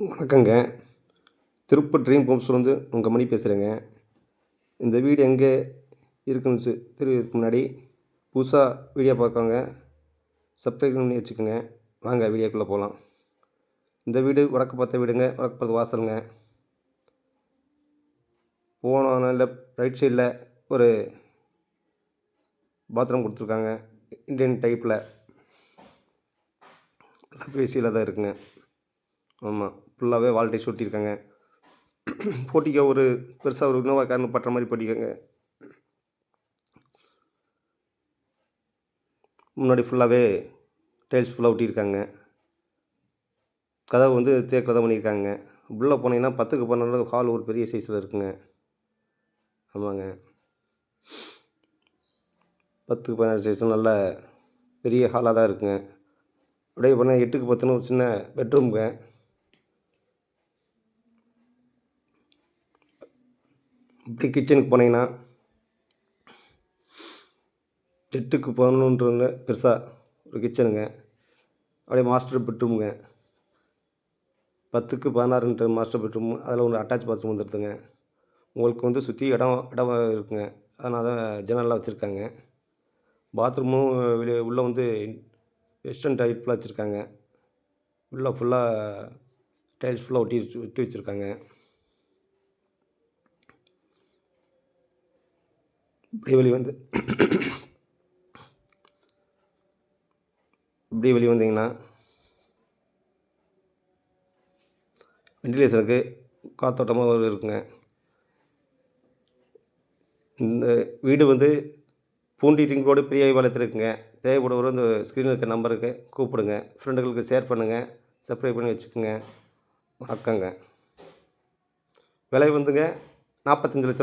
வணக்கங்க. திருப்பூர் ட்ரீம் ஹோம்ஸ்லேருந்து உங்கள் மணி பேசுகிறேங்க இந்த வீடு எங்கே இருக்குன்னு சொ தெரியறதுக்கு முன்னாடி புதுசாக வீடியோ பார்க்கவங்க சப்ஸ்கிரைப் பண்ணி வச்சுக்கோங்க. வாங்க வீடியோக்குள்ளே போகலாம் இந்த வீடு வடக்கு பார்த்த வீடுங்க வடக்கு பார்த்த வாசலுங்க. போன நல்ல ரைட் சைடில் ஒரு பாத்ரூம் கொடுத்துருக்காங்க இந்தியன் டைப்பில் பேசியில் தான் இருக்குங்க. ஆமாம் ஃபுல்லாகவே வால்டை சுட்டியிருக்காங்க போட்டிக்க ஒரு பெருசாக ஒரு இன்னோவா கார்னு பட்டுற மாதிரி போட்டிருக்காங்க. முன்னாடி ஃபுல்லாகவே டைல்ஸ் ஃபுல்லாக ஒட்டியிருக்காங்க. கதவு வந்து தேக்கில் தான் பண்ணியிருக்காங்க. உள்ளே போனீங்கன்னா பத்துக்கு பன்னெண்டு ஹால் ஒரு பெரிய சைஸில் இருக்குங்க. ஆமாங்க. பத்துக்கு பதினாறு சைஸும் நல்ல பெரிய ஹாலாக தான் இருக்குங்க. அப்படியே போனால் எட்டுக்கு பத்துன்னு ஒரு சின்ன பெட்ரூம்ங்க இப்படி கிச்சனுக்கு போனீங்கன்னா எட்டுக்கு பதினொன்றுங்க பெருசாக ஒரு கிச்சனுங்க அப்படியே மாஸ்டர் பெட்ரூமுங்க பத்துக்கு பதினாறுன்ற மாஸ்டர் பெட்ரூம் அதில் ஒன்று அட்டாச் பாத்ரூம் வந்துடுதுங்க உங்களுக்கு வந்து சுற்றி இடம் இடம் இருக்குங்க. அதனால் தான் ஜன்னல்லாம் வச்சுருக்காங்க. பாத்ரூமும் வெளியே உள்ளே வந்து வெஸ்டர்ன் டைப்பில் வச்சுருக்காங்க. உள்ளே ஃபுல்லாக டைல்ஸ் ஃபுல்லாக ஒட்டி வச்சு ஒட்டி வச்சுருக்காங்க. இப்படி வெளியே வந்து இப்படி வெளியே வந்தீங்கன்னா வெண்டிலேஷனுக்கு காத்தோட்டமாக ஒரு இருக்குங்க. இந்த வீடு வந்து பூண்டி ரிங் ரோடு பெரிய பாளையத்தில் இருக்குங்க. தேவைப்படுவோர் இந்த ஸ்க்ரீனில் இருக்க நம்பருக்கு கூப்பிடுங்க. ஃப்ரெண்டுகளுக்கு ஷேர் பண்ணுங்கள் சப்ஸ்கிரைப் பண்ணி வச்சுக்கோங்க. வணக்கங்க. விலை வந்துங்க நாற்பத்தஞ்சு லட்ச ரூபா.